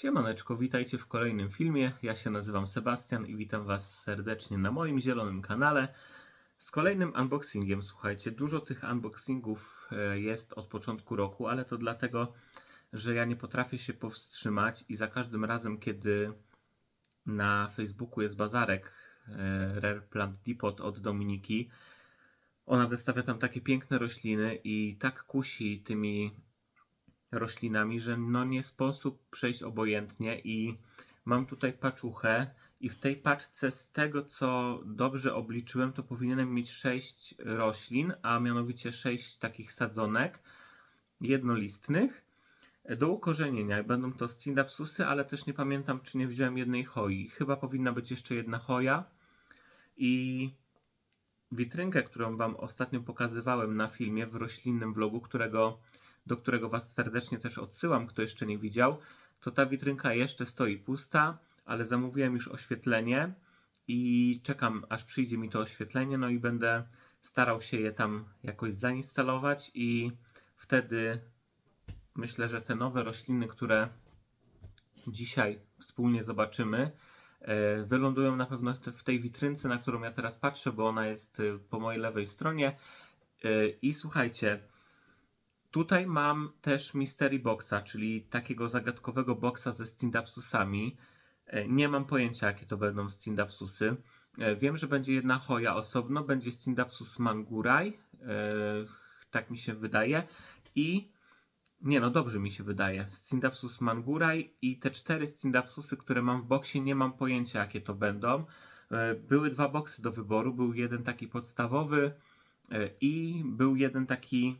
Siemaneczko, witajcie w kolejnym filmie. Ja się nazywam Sebastian i witam Was serdecznie na moim zielonym kanale z kolejnym unboxingiem. Słuchajcie, dużo tych unboxingów e, jest od początku roku, ale to dlatego, że ja nie potrafię się powstrzymać i za każdym razem, kiedy na Facebooku jest bazarek e, Rare Plant Depot od Dominiki, ona wystawia tam takie piękne rośliny i tak kusi tymi roślinami, że no nie sposób przejść obojętnie i mam tutaj paczuchę i w tej paczce z tego co dobrze obliczyłem to powinienem mieć 6 roślin, a mianowicie 6 takich sadzonek jednolistnych do ukorzenienia. Będą to scindapsusy, ale też nie pamiętam czy nie wziąłem jednej hoi. Chyba powinna być jeszcze jedna hoja i witrynkę, którą Wam ostatnio pokazywałem na filmie w roślinnym vlogu, którego, do którego Was serdecznie też odsyłam, kto jeszcze nie widział, to ta witrynka jeszcze stoi pusta, ale zamówiłem już oświetlenie i czekam aż przyjdzie mi to oświetlenie, no i będę starał się je tam jakoś zainstalować i wtedy myślę, że te nowe rośliny, które dzisiaj wspólnie zobaczymy, e, wylądują na pewno w te- w tej witrynce, na którą ja teraz patrzę, bo ona jest e, po mojej lewej stronie. E, I słuchajcie, tutaj mam też Mystery Boxa, czyli takiego zagadkowego boxa ze Stindapsusami. E, Nie mam pojęcia, jakie to będą Stindapsusy. E, Wiem, że będzie jedna hoja osobno, będzie Stindapsus manguraj, e, tak mi się wydaje. I nie no, dobrze mi się wydaje. Scindapsus manguraj i te cztery Scindapsusy, które mam w boksie, nie mam pojęcia jakie to będą. Były dwa boksy do wyboru. Był jeden taki podstawowy i był jeden taki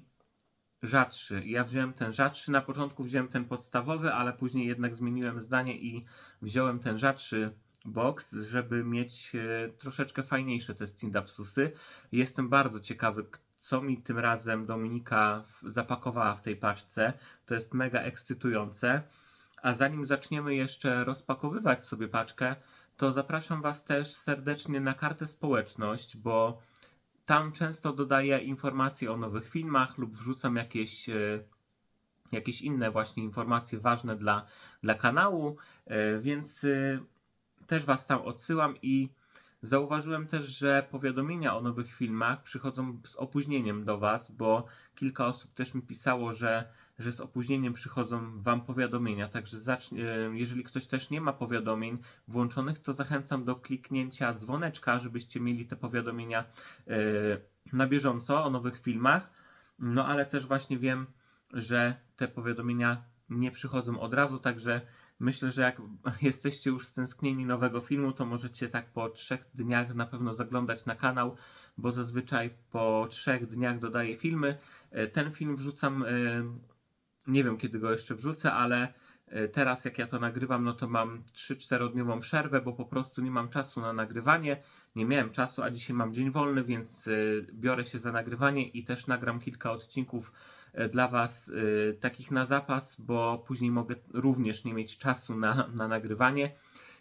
rzadszy. Ja wziąłem ten rzadszy, na początku wziąłem ten podstawowy, ale później jednak zmieniłem zdanie i wziąłem ten rzadszy box, żeby mieć e, troszeczkę fajniejsze te Scindapsusy. Jestem bardzo ciekawy, co mi tym razem Dominika zapakowała w tej paczce. To jest mega ekscytujące. A zanim zaczniemy jeszcze rozpakowywać sobie paczkę, to zapraszam Was też serdecznie na kartę społeczność, bo tam często dodaję informacje o nowych filmach lub wrzucam jakieś, e, jakieś inne właśnie informacje ważne dla, dla kanału, e, więc e, też Was tam odsyłam i zauważyłem też, że powiadomienia o nowych filmach przychodzą z opóźnieniem do Was, bo kilka osób też mi pisało, że, że z opóźnieniem przychodzą Wam powiadomienia. Także jeżeli ktoś też nie ma powiadomień włączonych, to zachęcam do kliknięcia dzwoneczka, żebyście mieli te powiadomienia e, na bieżąco o nowych filmach. No ale też właśnie wiem, że te powiadomienia nie przychodzą od razu, także myślę, że jak jesteście już stęsknieni nowego filmu, to możecie tak po trzech dniach na pewno zaglądać na kanał, bo zazwyczaj po trzech dniach dodaję filmy. E, Ten film wrzucam, e, nie wiem kiedy go jeszcze wrzucę, ale e, teraz jak ja to nagrywam, no to mam 3-4 dniową przerwę, bo po prostu nie mam czasu na nagrywanie. Nie miałem czasu, a dzisiaj mam dzień wolny, więc biorę się za nagrywanie i też nagram kilka odcinków dla Was e, takich na zapas, bo później mogę również nie mieć czasu na, na nagrywanie.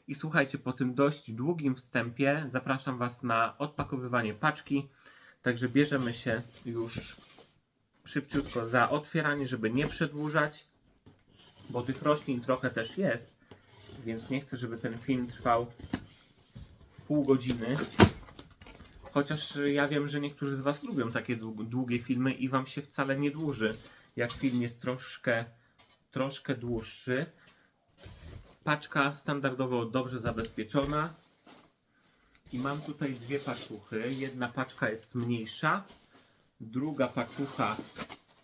I słuchajcie, po tym dość długim wstępie zapraszam Was na odpakowywanie paczki. Także bierzemy się już szybciutko za otwieranie, żeby nie przedłużać, bo tych roślin trochę też jest, więc nie chcę, żeby ten film trwał pół godziny. Chociaż ja wiem, że niektórzy z Was lubią takie dłu- długie filmy i Wam się wcale nie dłuży, jak film jest troszkę, troszkę dłuższy. Paczka standardowo dobrze zabezpieczona. I mam tutaj dwie paczuchy. Jedna paczka jest mniejsza, druga paczucha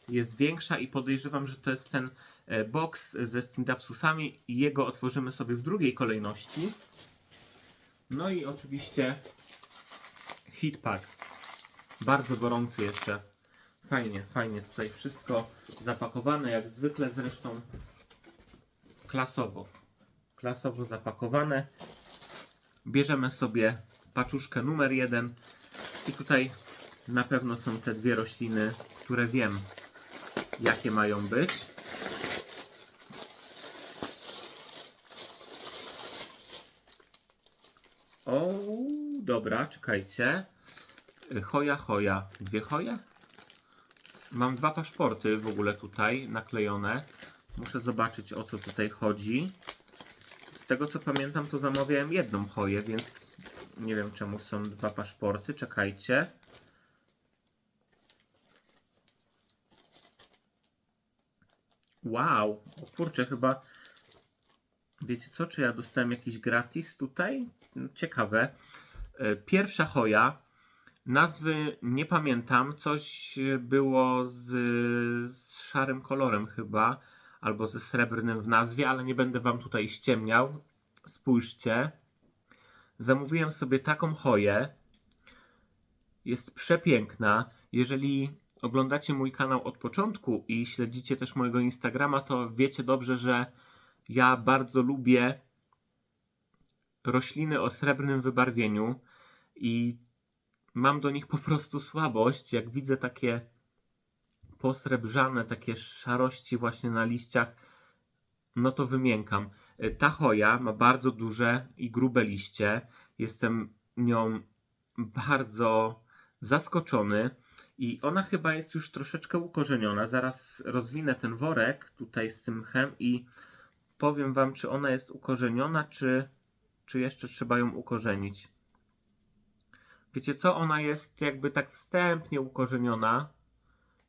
jest większa i podejrzewam, że to jest ten e, box ze Stindapsusami jego otworzymy sobie w drugiej kolejności. No i oczywiście hit pack. Bardzo gorący jeszcze. Fajnie, fajnie tutaj wszystko zapakowane, jak zwykle zresztą klasowo. Klasowo zapakowane. Bierzemy sobie paczuszkę numer jeden i tutaj na pewno są te dwie rośliny, które wiem jakie mają być. O, dobra, czekajcie. Hoja, hoja. Dwie hoje? Mam dwa paszporty w ogóle tutaj naklejone. Muszę zobaczyć o co tutaj chodzi. z tego co pamiętam, to zamawiałem jedną choję, więc nie wiem czemu są dwa paszporty. Czekajcie. Wow, o kurczę, chyba. Wiecie co? Czy ja dostałem jakiś gratis tutaj? Ciekawe. E, Pierwsza choja. Nazwy nie pamiętam. Coś było z, z szarym kolorem chyba. Albo ze srebrnym w nazwie, ale nie będę wam tutaj ściemniał. Spójrzcie. Zamówiłem sobie taką choję. Jest przepiękna. Jeżeli oglądacie mój kanał od początku i śledzicie też mojego Instagrama, to wiecie dobrze, że ja bardzo lubię rośliny o srebrnym wybarwieniu i mam do nich po prostu słabość. Jak widzę takie posrebrzane, takie szarości właśnie na liściach, no to wymiękam. Y, Ta choja ma bardzo duże i grube liście. Jestem nią bardzo zaskoczony i ona chyba jest już troszeczkę ukorzeniona. Zaraz rozwinę ten worek tutaj z tym mchem i powiem wam, czy ona jest ukorzeniona, czy, czy jeszcze trzeba ją ukorzenić. Wiecie co? Ona jest jakby tak wstępnie ukorzeniona.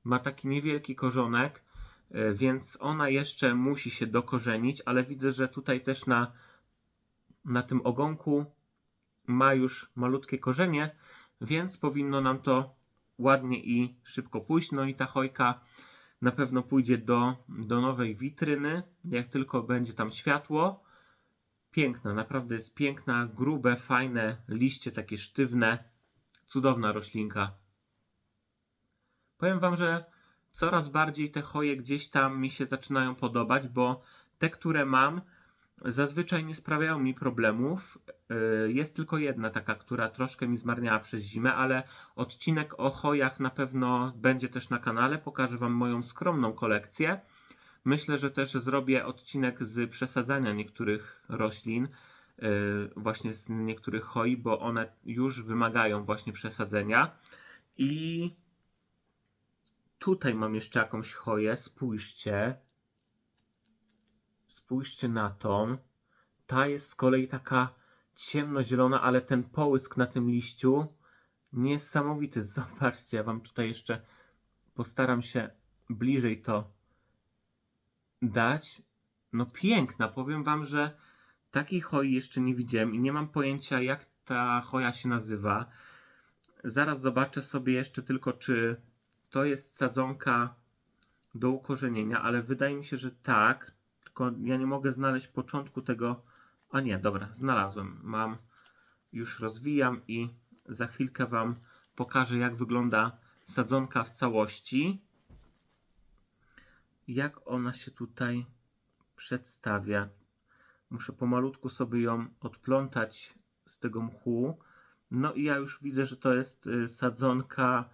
Ma taki niewielki korzonek, y, więc ona jeszcze musi się dokorzenić, ale widzę, że tutaj też na, na tym ogonku ma już malutkie korzenie, więc powinno nam to ładnie i szybko pójść. No i ta chojka na pewno pójdzie do, do nowej witryny, jak tylko będzie tam światło. Piękna, naprawdę jest piękna, grube, fajne liście, takie sztywne. Cudowna roślinka. Powiem Wam, że coraz bardziej te choje gdzieś tam mi się zaczynają podobać, bo te, które mam, zazwyczaj nie sprawiają mi problemów. Yy, Jest tylko jedna taka, która troszkę mi zmarniała przez zimę, ale odcinek o chojach na pewno będzie też na kanale. Pokażę Wam moją skromną kolekcję. Myślę, że też zrobię odcinek z przesadzania niektórych roślin, yy, właśnie z niektórych choi, bo one już wymagają właśnie przesadzenia. I tutaj mam jeszcze jakąś choję. Spójrzcie. Spójrzcie na tą. Ta jest z kolei taka ciemnozielona, ale ten połysk na tym liściu niesamowity. Zobaczcie, ja wam tutaj jeszcze postaram się bliżej to dać. No piękna, powiem wam, że takiej choi jeszcze nie widziałem i nie mam pojęcia jak ta choja się nazywa. Zaraz zobaczę sobie jeszcze tylko, czy to jest sadzonka do ukorzenienia, ale wydaje mi się, że tak. Tylko ja nie mogę znaleźć początku tego. A nie, dobra, znalazłem. Mam, już rozwijam i za chwilkę Wam pokażę, jak wygląda sadzonka w całości. Jak ona się tutaj przedstawia. Muszę pomalutku sobie ją odplątać z tego mchu. No i ja już widzę, że to jest y, sadzonka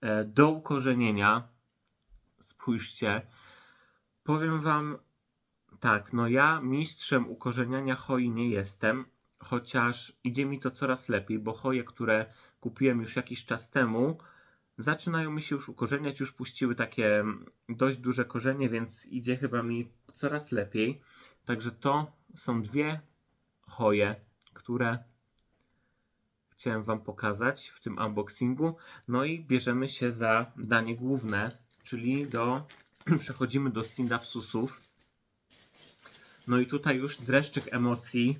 e, do ukorzenienia. Spójrzcie. Powiem Wam tak, no ja mistrzem ukorzeniania choi nie jestem, chociaż idzie mi to coraz lepiej, bo choje, które kupiłem już jakiś czas temu, zaczynają mi się już ukorzeniać, już puściły takie mm, dość duże korzenie, więc idzie chyba mi coraz lepiej. Także to są dwie choje, które chciałem Wam pokazać w tym unboxingu. No i bierzemy się za danie główne, czyli do przechodzimy do Stindapsusów. No i tutaj już dreszczyk emocji.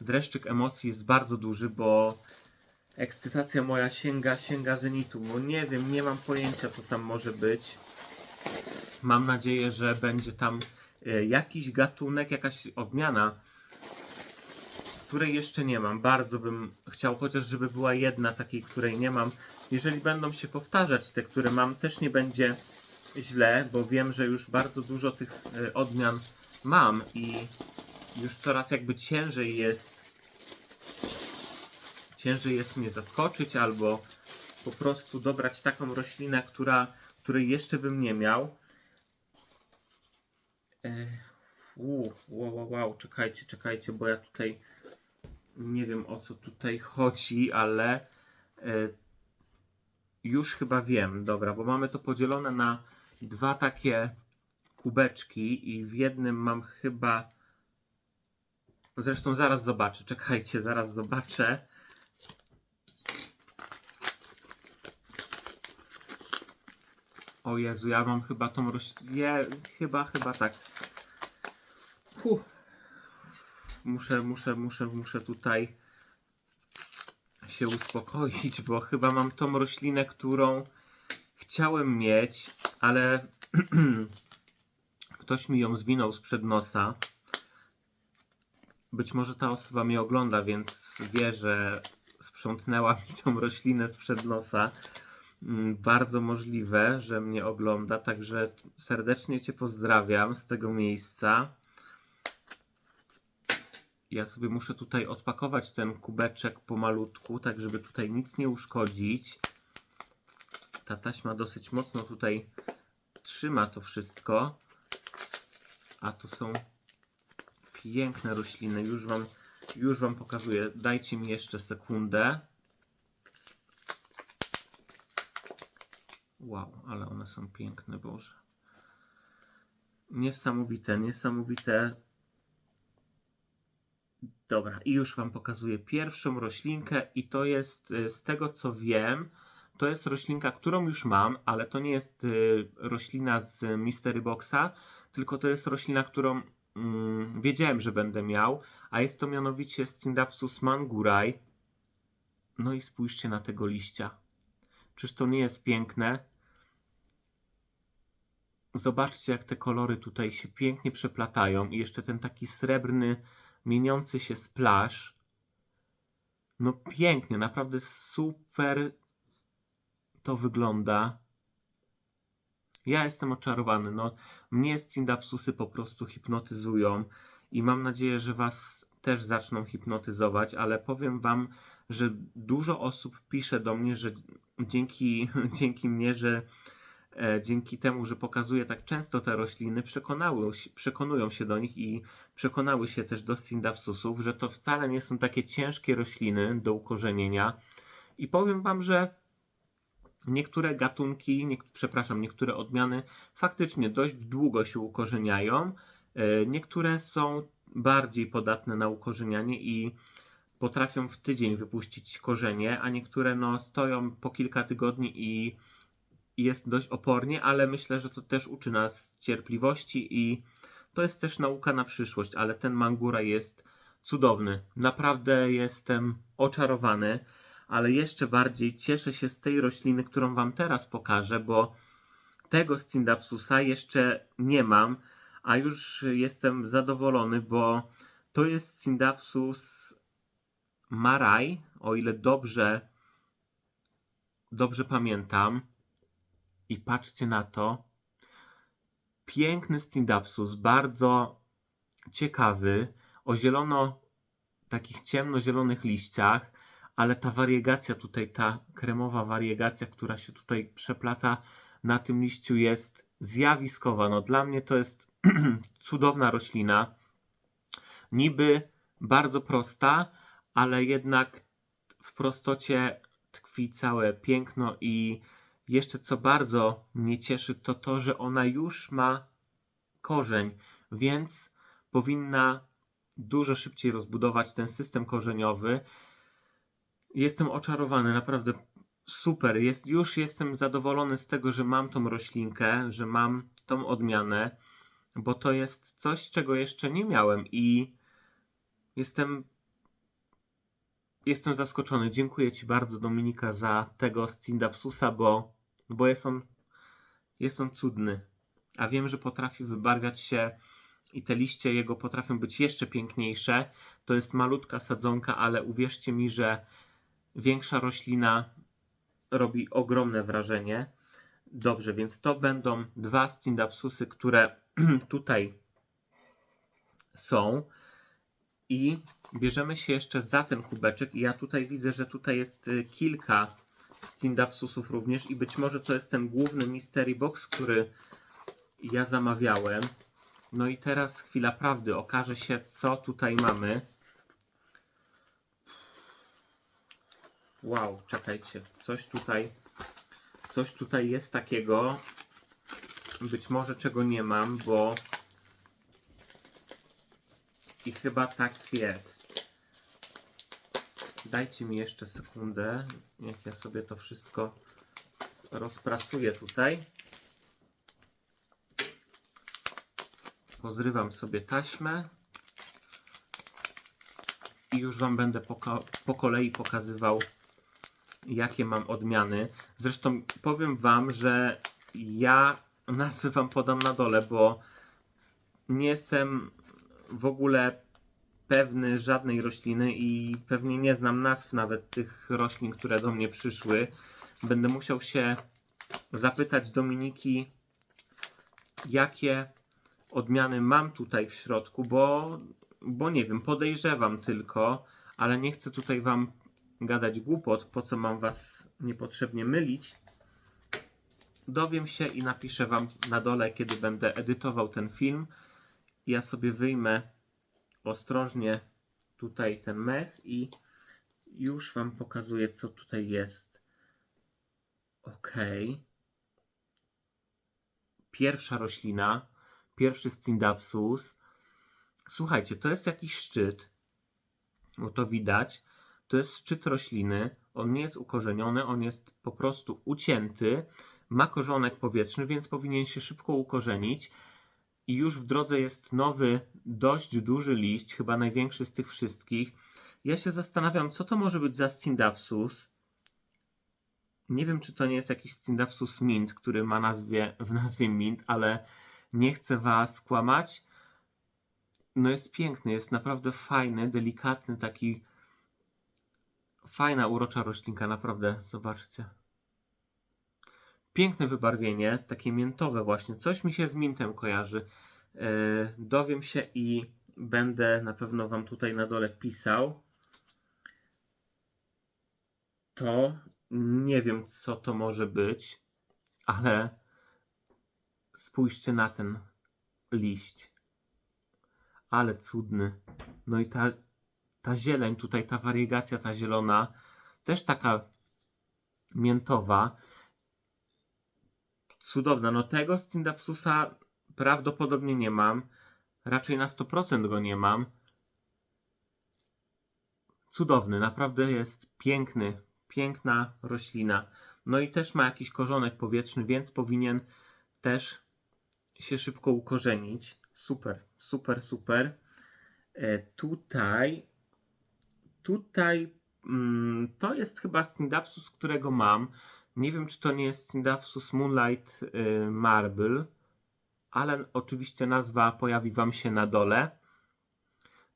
Dreszczyk emocji jest bardzo duży, bo ekscytacja moja sięga, sięga zenitu. Bo nie wiem, nie mam pojęcia, co tam może być. Mam nadzieję, że będzie tam e, jakiś gatunek, jakaś odmiana, której jeszcze nie mam. Bardzo bym chciał, chociaż żeby była jedna takiej, której nie mam. Jeżeli będą się powtarzać te, które mam, też nie będzie źle, bo wiem, że już bardzo dużo tych e, odmian mam i już coraz jakby ciężej jest ciężej jest mnie zaskoczyć albo po prostu dobrać taką roślinę, która, której jeszcze bym nie miał. E, u, wow, wow, wow, czekajcie, czekajcie, bo ja tutaj nie wiem o co tutaj chodzi, ale e, już chyba wiem, dobra, bo mamy to podzielone na dwa takie kubeczki i w jednym mam chyba Zresztą zaraz zobaczę. Czekajcie, zaraz zobaczę. O Jezu, ja mam chyba tą roślinę. Chyba, chyba tak. Huh. Muszę, muszę, muszę, muszę tutaj się uspokoić, bo chyba mam tą roślinę, którą chciałem mieć, ale ktoś mi ją zwinął sprzed nosa. Być może ta osoba mnie ogląda, więc wie, że sprzątnęła mi tą roślinę sprzed nosa. Mm, Bardzo możliwe, że mnie ogląda, także serdecznie Cię pozdrawiam z tego miejsca. Ja sobie muszę tutaj odpakować ten kubeczek pomalutku, tak żeby tutaj nic nie uszkodzić. Ta taśma dosyć mocno tutaj trzyma to wszystko. A to są piękne rośliny. Już wam, już wam pokazuję. Dajcie mi jeszcze sekundę. Wow, ale one są piękne, Boże. Niesamowite, niesamowite. Dobra, i już Wam pokazuję pierwszą roślinkę, i to jest y, z tego co wiem, to jest roślinka, którą już mam, ale to nie jest y, roślina z Mystery Boxa, tylko to jest roślina, którą mm, wiedziałem, że będę miał, a jest to mianowicie Scindapsus manguraj. No i spójrzcie na tego liścia. Czyż to nie jest piękne? Zobaczcie, jak te kolory tutaj się pięknie przeplatają. I jeszcze ten taki srebrny, mieniący się splash. No pięknie, naprawdę super to wygląda. Ja jestem oczarowany. No, mnie Scindapsusy po prostu hipnotyzują i mam nadzieję, że Was też zaczną hipnotyzować, ale powiem Wam, że dużo osób pisze do mnie, że dzięki, dzięki mnie, że e, dzięki temu, że pokazuję tak często te rośliny, przekonały, przekonują się do nich i przekonały się też do Scindapsusów, że to wcale nie są takie ciężkie rośliny do ukorzenienia. I powiem Wam, że niektóre gatunki, niek- przepraszam, niektóre odmiany faktycznie dość długo się ukorzeniają. E, Niektóre są bardziej podatne na ukorzenianie i potrafią w tydzień wypuścić korzenie, a niektóre no, stoją po kilka tygodni i jest dość opornie, ale myślę, że to też uczy nas cierpliwości i to jest też nauka na przyszłość, ale ten mangura jest cudowny. Naprawdę jestem oczarowany, ale jeszcze bardziej cieszę się z tej rośliny, którą wam teraz pokażę, bo tego Scindapsusa jeszcze nie mam, a już jestem zadowolony, bo to jest Scindapsus maraj, o ile dobrze dobrze pamiętam. I patrzcie na to. Piękny Scindapsus, bardzo ciekawy, o zielono, takich ciemnozielonych liściach, ale ta wariegacja tutaj, ta kremowa wariegacja, która się tutaj przeplata na tym liściu jest zjawiskowa. No dla mnie to jest cudowna roślina. Niby bardzo prosta, ale jednak w prostocie tkwi całe piękno i jeszcze co bardzo mnie cieszy, to to, że ona już ma korzeń, więc powinna dużo szybciej rozbudować ten system korzeniowy. Jestem oczarowany, naprawdę super. Jest, już jestem zadowolony z tego, że mam tą roślinkę, że mam tą odmianę, bo to jest coś, czego jeszcze nie miałem i jestem jestem zaskoczony. Dziękuję Ci bardzo, Dominika, za tego Scindapsusa, bo, bo jest, on, jest on cudny. A wiem, że potrafi wybarwiać się i te liście jego potrafią być jeszcze piękniejsze. To jest malutka sadzonka, ale uwierzcie mi, że większa roślina robi ogromne wrażenie. Dobrze, więc to będą dwa Scindapsusy, które tutaj są. I bierzemy się jeszcze za ten kubeczek. I ja tutaj widzę, że tutaj jest y, kilka Scindapsusów również. I być może to jest ten główny Mystery Box, który ja zamawiałem. No i teraz chwila prawdy. Okaże się, co tutaj mamy. Wow, czekajcie. Coś tutaj, coś tutaj jest takiego. Być może czego nie mam, bo I chyba tak jest. Dajcie mi jeszcze sekundę, jak ja sobie to wszystko rozprasuję tutaj. Pozrywam sobie taśmę i już Wam będę po, po kolei pokazywał, jakie mam odmiany. Zresztą powiem Wam, że ja nazwy Wam podam na dole, bo nie jestem w ogóle pewny żadnej rośliny i pewnie nie znam nazw nawet tych roślin, które do mnie przyszły. Będę musiał się zapytać Dominiki, jakie odmiany mam tutaj w środku, bo, bo nie wiem, podejrzewam tylko, ale nie chcę tutaj Wam gadać głupot, po co mam Was niepotrzebnie mylić. Dowiem się i napiszę Wam na dole, kiedy będę edytował ten film. Ja sobie wyjmę ostrożnie tutaj ten mech i już Wam pokazuję, co tutaj jest. Ok. Pierwsza roślina, pierwszy Scindapsus. Słuchajcie, to jest jakiś szczyt, bo to widać. To jest szczyt rośliny. On nie jest ukorzeniony, on jest po prostu ucięty. Ma korzonek powietrzny, więc powinien się szybko ukorzenić. I już w drodze jest nowy, dość duży liść, chyba największy z tych wszystkich. Ja się zastanawiam, co to może być za Scindapsus. Nie wiem, czy to nie jest jakiś Scindapsus mint, który ma nazwie, w nazwie mint, ale nie chcę was kłamać. No jest piękny, jest naprawdę fajny, delikatny, taki fajna, urocza roślinka, naprawdę, zobaczcie. Piękne wybarwienie, takie miętowe właśnie, coś mi się z mintem kojarzy. Yy, dowiem się i będę na pewno wam tutaj na dole pisał. To nie wiem, co to może być, ale spójrzcie na ten liść. Ale cudny. No i ta, ta zieleń, tutaj ta wariegacja, ta zielona, też taka miętowa. Cudowna. No tego Scindapsusa prawdopodobnie nie mam. Raczej na 100% go nie mam. Cudowny, naprawdę jest piękny, piękna roślina. No i też ma jakiś korzonek powietrzny, więc powinien też się szybko ukorzenić. Super, super, super. E, tutaj, tutaj mm, to jest chyba Scindapsus, którego mam. Nie wiem, czy to nie jest Scindapsus Moonlight y, Marble, ale oczywiście nazwa pojawi Wam się na dole.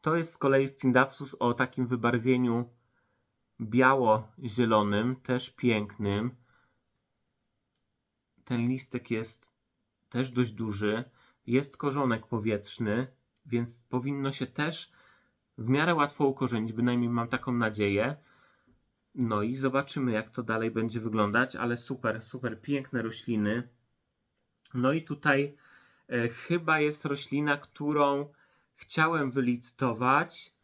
To jest z kolei Scindapsus o takim wybarwieniu biało-zielonym, też pięknym. Ten listek jest też dość duży. Jest korzonek powietrzny, więc powinno się też w miarę łatwo ukorzenić, bynajmniej mam taką nadzieję. No i zobaczymy, jak to dalej będzie wyglądać, ale super, super piękne rośliny. No i tutaj e, chyba jest roślina, którą chciałem wylicytować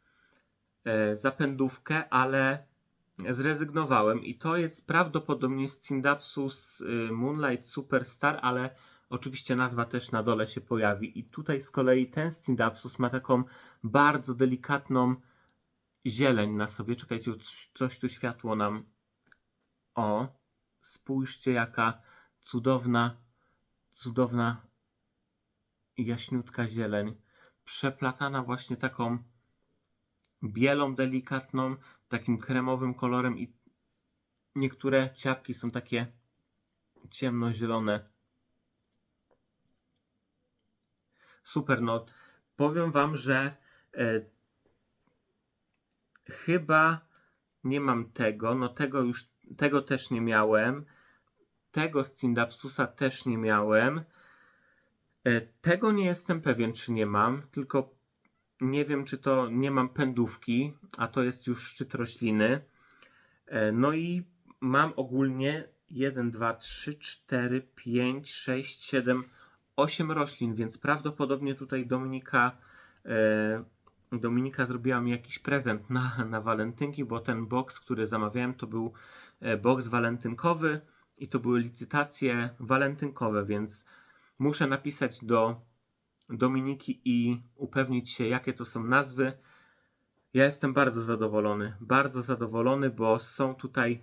e, zapędówkę, ale zrezygnowałem i to jest prawdopodobnie Scindapsus y, Moonlight Superstar, ale oczywiście nazwa też na dole się pojawi. I tutaj z kolei ten Scindapsus ma taką bardzo delikatną zieleń na sobie. Czekajcie, coś tu światło nam. O, spójrzcie, jaka cudowna, cudowna jaśniutka zieleń. Przeplatana właśnie taką bielą delikatną, takim kremowym kolorem i niektóre ciapki są takie ciemnozielone. Super, no powiem wam, że e, chyba nie mam tego, no tego już, tego też nie miałem, tego z Cindapsusa też nie miałem, e, tego nie jestem pewien, czy nie mam, tylko nie wiem, czy to nie mam pędówki, a to jest już szczyt rośliny. E, no i mam ogólnie 1, 2, 3, 4, 5, 6, 7, 8 roślin, więc prawdopodobnie tutaj Dominika, e, Dominika zrobiła mi jakiś prezent na, na walentynki, bo ten box, który zamawiałem, to był e, box walentynkowy i to były licytacje walentynkowe, więc muszę napisać do Dominiki i upewnić się, jakie to są nazwy. Ja jestem bardzo zadowolony, bardzo zadowolony, bo są tutaj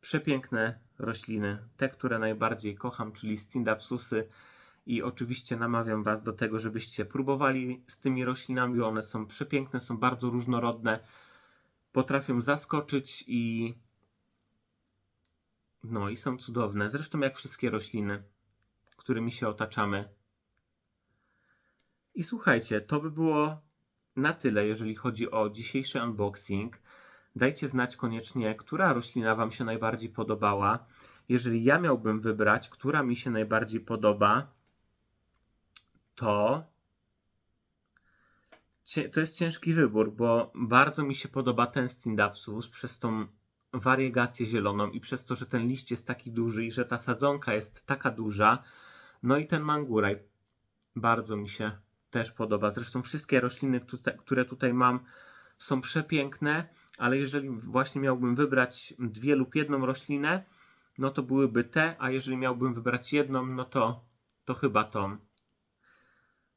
przepiękne rośliny, te, które najbardziej kocham, czyli Scindapsusy. I oczywiście namawiam Was do tego, żebyście próbowali z tymi roślinami. One są przepiękne, są bardzo różnorodne, potrafią zaskoczyć i no i są cudowne. Zresztą jak wszystkie rośliny, którymi się otaczamy. I słuchajcie, to by było na tyle, jeżeli chodzi o dzisiejszy unboxing. Dajcie znać koniecznie, która roślina Wam się najbardziej podobała. Jeżeli ja miałbym wybrać, która mi się najbardziej podoba, to to jest ciężki wybór, bo bardzo mi się podoba ten Scindapsus przez tą wariegację zieloną i przez to, że ten liść jest taki duży i że ta sadzonka jest taka duża. No i ten manguraj bardzo mi się też podoba. Zresztą wszystkie rośliny, które tutaj mam, są przepiękne, ale jeżeli właśnie miałbym wybrać dwie lub jedną roślinę, no to byłyby te, a jeżeli miałbym wybrać jedną, no to, to chyba tą.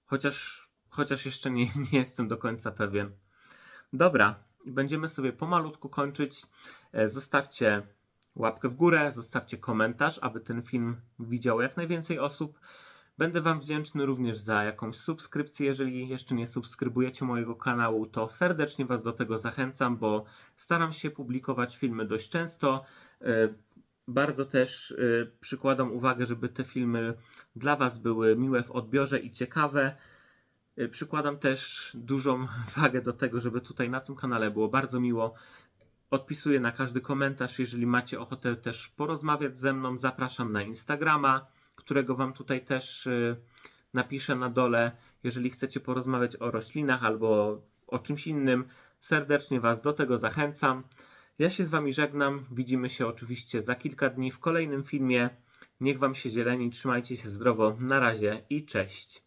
Chociaż, chociaż jeszcze nie, nie jestem do końca pewien. Dobra, będziemy sobie pomalutku kończyć. E, Zostawcie łapkę w górę, zostawcie komentarz, aby ten film widziało jak najwięcej osób. Będę Wam wdzięczny również za jakąś subskrypcję. Jeżeli jeszcze nie subskrybujecie mojego kanału, to serdecznie Was do tego zachęcam, bo staram się publikować filmy dość często. Bardzo też e, przykładam uwagę, żeby te filmy dla Was były miłe w odbiorze i ciekawe. E, Przykładam też dużą wagę do tego, żeby tutaj na tym kanale było bardzo miło. Odpisuję na każdy komentarz. Jeżeli macie ochotę też porozmawiać ze mną, zapraszam na Instagrama, którego Wam tutaj też y, napiszę na dole. Jeżeli chcecie porozmawiać o roślinach albo o czymś innym, serdecznie Was do tego zachęcam. Ja się z Wami żegnam. Widzimy się oczywiście za kilka dni w kolejnym filmie. Niech Wam się zieleni, trzymajcie się zdrowo. Na razie i cześć.